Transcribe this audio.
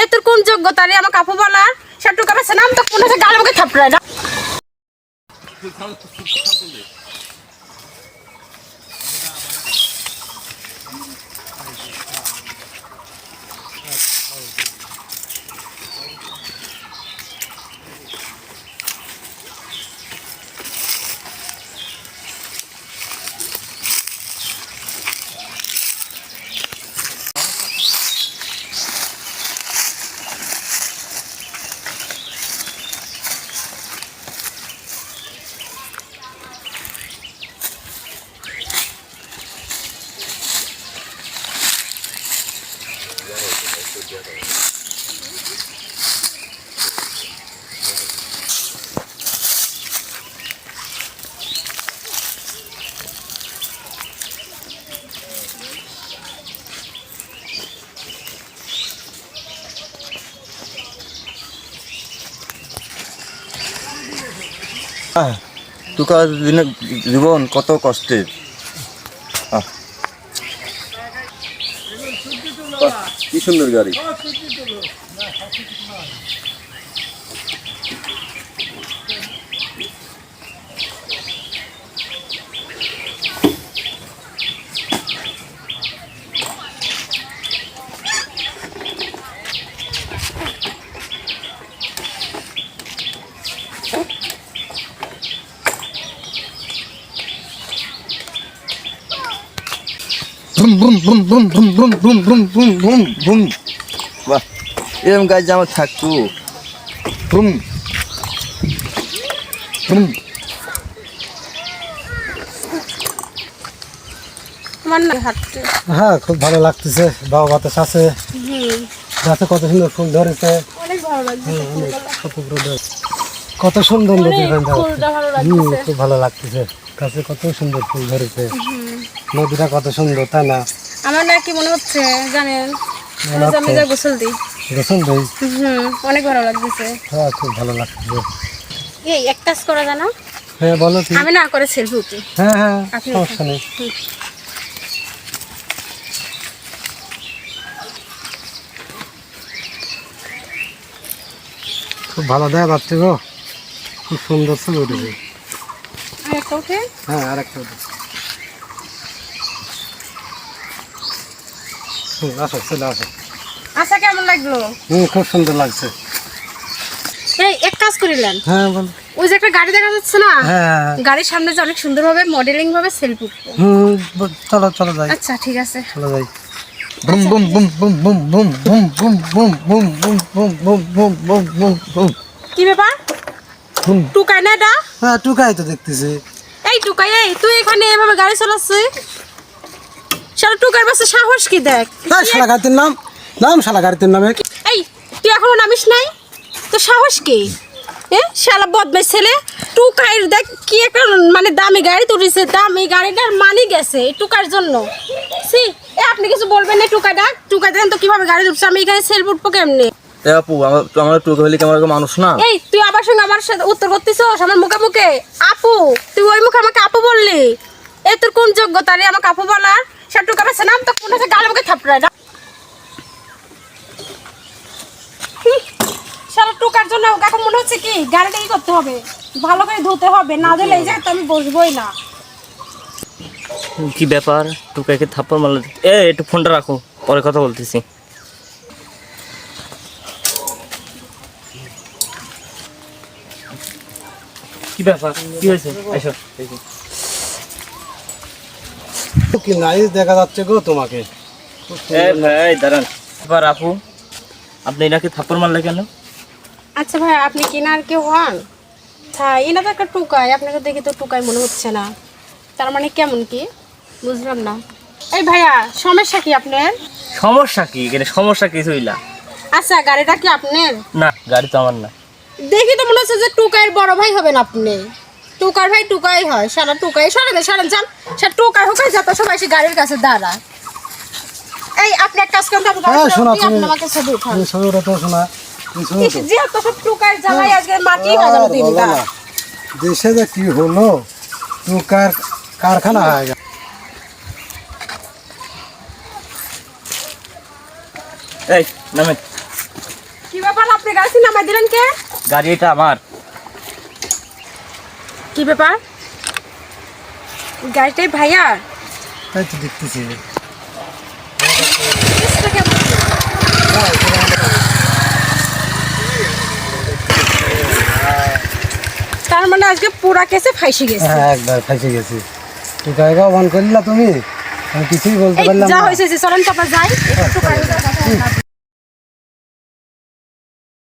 এ কোন যোগ্যতা রে? আমার কাপড় বলার সেটুকু আমার নাম তো কোন গাল আমাকে থাপড়ায় না। দিনের জীবন কত কষ্টের আহ। বাহ, কি সুন্দর গাড়ি। বুম বাহ এরকম গাছ আমার থাকতো হ্যাঁ খুব ভালো লাগতেছে বাবা বাতাস আছে গাছে কত সুন্দর ফুল ধরেছে অনেক ভালো লাগছে কত সুন্দর খুব ভালো লাগতেছে গাছে কত সুন্দর ফুল ধরেছে নদীটা কত সুন্দর তাই না? আমার না কি মনে হচ্ছে জানেন? ওই যে আমি যা গোসল দিই। গোসল দেই? হুম অনেক ভালো লাগতেছে। হ্যাঁ খুব ভালো লাগতেছে এই এক কাজ করা জানো হ্যাঁ বলো আমি না করে সেলফি উঠি। হ্যাঁ হ্যাঁ সমস্যা নেই। খুব ভালো দেখা যাচ্ছে গো। খুব সুন্দর ছবি উঠেছে। হ্যাঁ আর একটা উঠেছে হুম, আসো চলে আসো আচ্ছা কেমন লাগল হুম খুব সুন্দর লাগছে এই এক কাজ করিলেন হ্যাঁ বল ওই যে একটা গাড়ি দেখা যাচ্ছে না হ্যাঁ গাড়ির সামনে যে অনেক সুন্দর ভাবে মডেলিং ভাবে সেলফি উঠবো হুম চলো চলো যাই আচ্ছা ঠিক আছে চলো যাই boom boom boom boom boom boom boom boom boom boom boom boom boom boom boom boom boom কি ব্যাপার বুম টুকাই না এটা হ্যাঁ টুকাই তো দেখতেছি এই টুকাই এই তুই এখানে এভাবে গাড়ি চালাচ্ছিস সারা টুকার বাসে সাহস কি দেখ? হ্যাঁ শালা গাড়ির নাম নাম শালা গাড়ির নামে। এই তুই এখনও নামিস নাই? তো সাহস কি? এ শালা বদমাই ছেলে টুকাইর দেখ কি একটা মানে দামি গাড়ি তুলিছে দামি গাড়িটার মানি গেছে টুকার জন্য। সি এ আপনি কিছু বলবেন না টুকাটা? টুকা দেন তো কীভাবে গাড়ি তুলছে আমি এখানে সেলফ উঠবো কেমনে? এ আপু আমার তো আমার টুকা হলে কি আমার এরকম মানুষ না? এই তুই আবার সঙ্গে আমার সাথে উত্তর করতেছিস আমার মুখে মুখে? আপু তুই ওই মুখে আমাকে আপু বললি? এ তোর কোন যোগ্যতা রে আমাকে আপু বলার? নাম তো কোন গাল মুখে থাপড়ায় না। শালা টুকার জন্য এখন মনে হচ্ছে কি গাড়িটা কি করতে হবে ভালো করে ধুতে হবে না এই জায়গায় তো আমি বসবোই না। কি ব্যাপার? টুকাইকে থাপ্পড় মারলো? এ একটু ফোনটা রাখো পরে কথা বলতেছি। কি ব্যাপার? কি হয়েছে? এসো। কি নাই দেখা যাচ্ছে গো তোমাকে। এ ভাই দাঁড়ান। এবার আপু আপনি এনাকে থাপ্পড় মারলে কেন? আচ্ছা ভাই আপনি কিনার কেউ হন? হ্যাঁ এটা তো একটা টুকাই আপনাকে দেখে তো টুকাই মনে হচ্ছে না। তার মানে কেমন কি? বুঝলাম না। এই ভাইয়া সমস্যা কি আপনার? সমস্যা কি? এখানে সমস্যা কিছু হইলা আচ্ছা গাড়িটা কি আপনার? না গাড়ি তো আমার না। দেখি তো মনে হচ্ছে যে টুকাইয়ের বড় ভাই হবেন আপনি। টুকার ভাই টুকাই হয় সারা টুকাই। সরে দে সরেন যান। সে টুকাই হোক যত সবাই এসে গাড়ির কাছে দাঁড়ায়। এই আপনি এক কাজ করেন হ্যাঁ, শোনা তুমি। আমাকে ছবি উঠান। তুমি ছবি ওটা শোনা। যে সব টুকাই জ্বালাই আজকে মাটি হয়ে গেল দিনটা। দেশে যে কি হলো টুকার কারখানা হয়ে গেল। এই নামেন। কি ব্যাপার আপনি গাড়ি নামাই দিলেন কে? গাড়ি এটা আমার। কি ব্যাপার? গাড়িটাই ভাইয়া? তাই তো দেখতেছি। তার মানে আজকে পুরা কেসে ফাইসে গেছে? হ্যাঁ একবার ফাইসে গেছি। তুই গায়ে অন করলা তুমি? আমি কিছুই বলতে পারলাম যা হয়েছে চলেন তো আপনার যাই। একটু দেখাই।